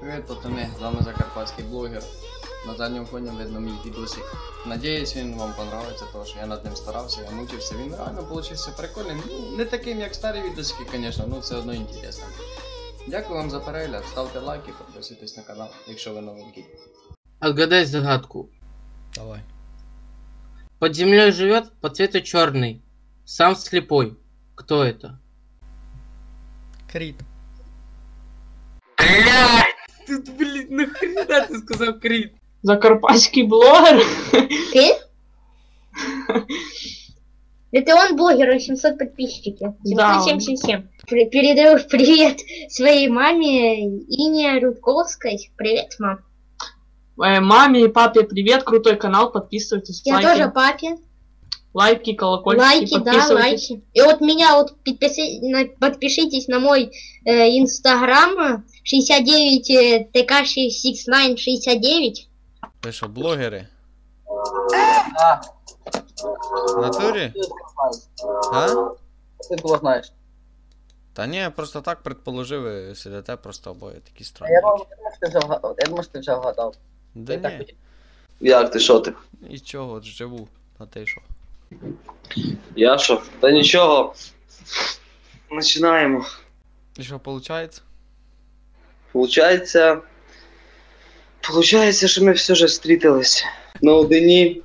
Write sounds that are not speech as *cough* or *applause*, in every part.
Привіт, пацани, з вами закарпатський блогер. На задньому фоні видно мій відосик. Надіюсь, він вам понравиться, тому що я над ним старався, я мучився. Він реально получився прикольним. Ну, не таким, як старі відосики, звісно, ну це одно інтересно. Дякую вам за перегляд, ставте лайки, підписуйтесь на канал, якщо ви новенький. Отгадай загадку. Давай. Под землей живет, по цвету черный. Сам слепой. Кто это? Кріт. Нахрена ты сказал Крит? Закарпатский блогер. Ты? Это он блогер, 800 подписчиков. Да, он. 777. Пр- Передаю привет своей маме Ине Рудковской. Привет, мам. Э, Маме и папе привет, крутой канал, подписывайтесь. Я лайки, тоже папе. лайки, колокольчики, лайки, да, подписывайтесь. лайки. И вот меня вот подписи- на- подпишитесь на мой э, инстаграм 69 э, ТК6969. Ви що, блогери? А, В натурі? ти знаєш. А? Ти кого знаєш? Та ні, просто так предположив, ви сидите просто обоє такі А странні. Я думав, що ти вже вгадав. Я думав, що ти вже вгадав. Да Я так ні, хотів. Як ти, що ти? нічого, от живу. А ти що? Я що? Та нічого. Починаємо. І що, виходить? Получається. Получається, що ми все ж зустрітились. На одині.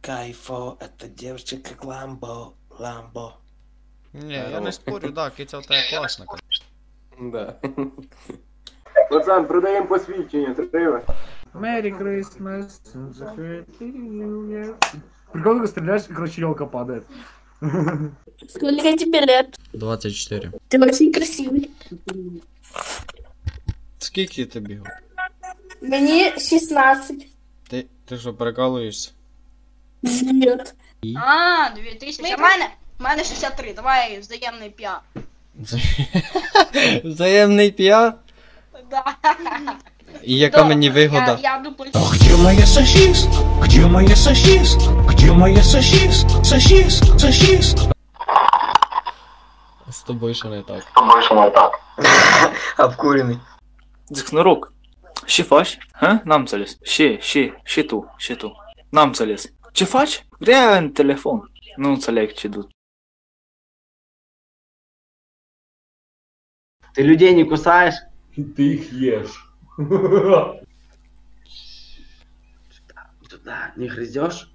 Кайфо, это девочка как Ламбо, Ламбо. Ні, я не спорю, так, киця в тебе класна. Да. Пацан, продаємо посвідчення, треба. Merry Christmas. Прикол, когда стреляешь, и, короче, елка падает. Сколько тебе лет? 24. Ты очень красивый. Скільки тобі? Мне 16 Ти, ти що, прикалуєшся? лет. А, 2000. А в мене, в мене 63. Давай взаємний піа. *laughs* Взаємний піар? Да. І яка мені Я, вигода? я дуплю. Где моя сосиска? Где моя сосиска? Где моя сосиска? Сосиска, сосиска. З тобою що не так. *laughs* Обкурений. Дзихнурук. Шифач? А? Нам залез. Ще, ще, ще ту, ще ту. Нам залез. Чифач? Где телефон? Ну, це легче тут. Ти людей не кусаєш? Ты их ешь. *laughs* Туда, не грызешь?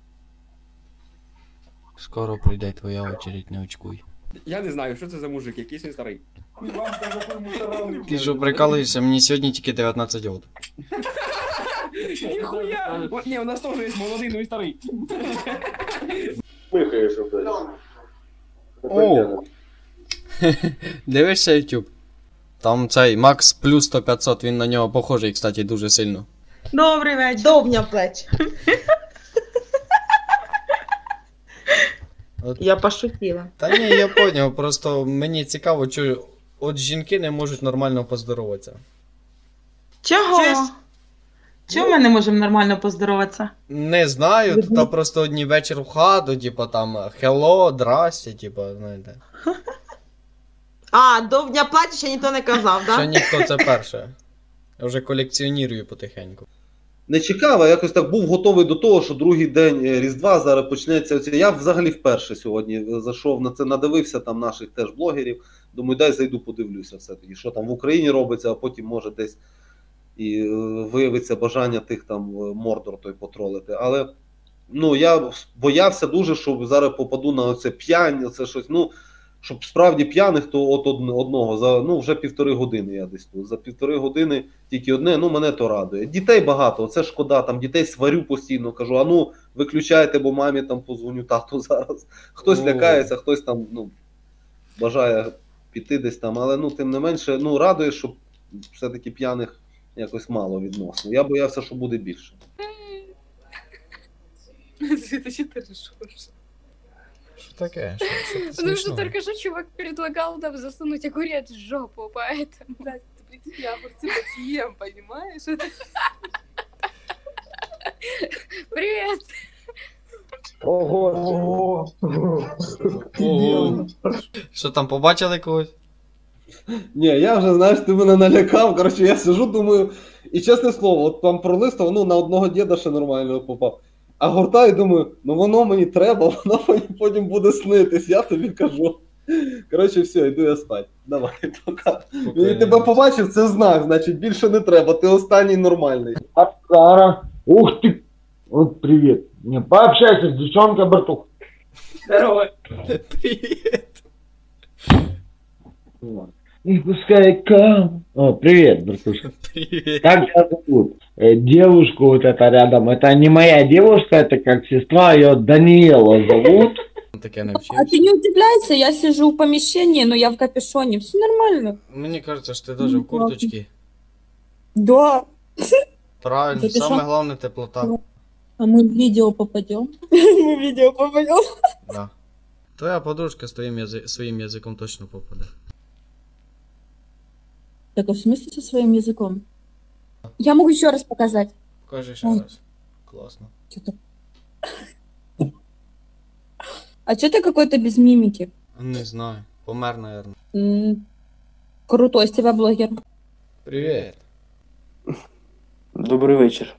Скоро прийде твоя очередь, не очкуй. Я не знаю, що це за мужик, якийсь він старий. Ти що прикалуєшся, мені сьогодні тільки 19 років. Ніхуя! О, Ні, у нас теж є молодий, ну і старий. Михаєш блядь. О! *laughs* Дивишся YouTube? Там цей Макс плюс 100 500, він на нього похожий, кстати, дуже сильно. Добрий вечір. Довня плеч. От- Я пошутила. Та ні, я поняв, просто мені цікаво, що от жінки не можуть нормально поздороватися. Чого? Чого ми не можемо нормально поздороватися? Не знаю, тут просто одні вечір в хату, типа там хелло, здрасте, типа, знаєте. А, довня плач ще ніхто не казав, так? Ще ніхто це перше. Я вже колекціонірую потихеньку. Не чекав, а якось так був готовий до того, що другий день е, Різдва зараз почнеться. Оце. Я взагалі вперше сьогодні е, зайшов на це, надивився там наших теж блогерів. Думаю, дай зайду, подивлюся все-таки, що там в Україні робиться, а потім може десь і е, виявиться бажання тих там мордор той потролити. Але ну я боявся дуже, що зараз попаду на оце п'янь, оце щось. Ну, щоб справді п'яних, то от одн- одного за ну вже півтори години я десь тут. За півтори години тільки одне, ну мене то радує. Дітей багато, це шкода, там дітей сварю постійно, кажу, а ну виключайте, бо мамі там позвоню тату *laughs* зараз. Хтось О. лякається, хтось там ну, бажає піти десь там, але ну тим не менше, ну радує, що все-таки п'яних якось мало відносно. Я боявся, що буде більше. Що таке? Що, що ти Потому что смішного? только что чувак предлагал нам засунуть огурец в жопу, поэтому... Да, я огурцы съем, понимаешь? Привет! Ого! Ого. Що там побачили когось? Ні, я вже, знаєш, ти мене налякав. Коротше, я сижу, думаю, і чесне слово, от там пролистав, ну на одного діда ще нормально попав. А гортаю, думаю, ну воно мені треба, *laughs* воно мені потім буде снитись, я тобі кажу. Коротше, все, йду я спать. Давай, *laughs* пока. Я тебе побачив, це знак, значить більше не треба, ти останній нормальний. Сара. Ух ты! Вот привет. Не пообщайся с девчонкой братух. Здорово. *laughs* Привет. Не пускай кам. О, привет, братуша. *laughs* Привет. Как тебя зовут? Э, девушку вот это рядом. Это не моя девушка, это как сестра, ее Даниэла зовут. *laughs* Таке не А вчився. ты не удивляйся, я сижу в помещении, но я в капюшоне. Все нормально. Мені кажеться, що ти даже в курточці. Да. Правильно, Ти саме що? головне теплота. А мы в видео попадем. *laughs* Мы в видео попадем. Да. Твоя подружка з твоїм язи... своїм язиком точно попаде. Так, а в смысле со своим языком? Я могу еще раз показать. Покажи ще Ой. раз. Класно. А что ты какой-то без мимики? Не знаю. Помер, наверное. М, Крутой из тебя блогер. Привіт. Добрий вечір.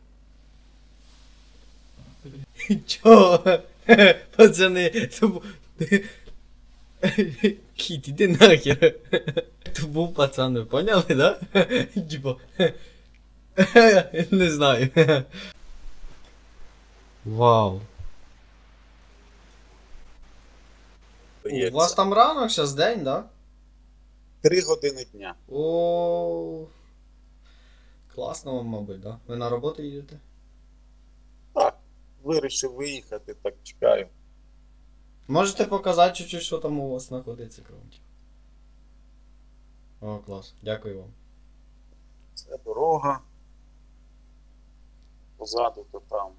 Чо? *laughs* Пацани, то бу... *laughs* Кіт, іди нахер. То був пацан, ви поняли, да? Типа. Не знаю. Вау. У вас там ранок, зараз день, да? Три години дня. О. Класно вам, мабуть, да? Ви на роботу їдете? Так, вирішив виїхати, так чекаю. Можете показати чуть-чуть, що там у вас знаходиться, кромки? О, клас. Дякую вам. Це дорога. Позаду то там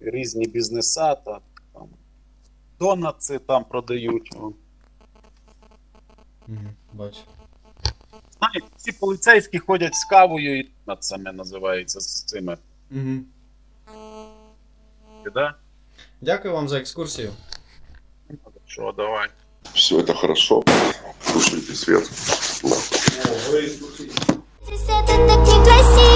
різні бізнеса, та там донатси там продають. Угу, бачу. Знаєте, ці поліцейські ходять з кавою і над саме називається з цими. Угу. Да? Дякую вам за екскурсію. Що, давай. Все это хорошо. Слушайте свет. Да. Так некрасив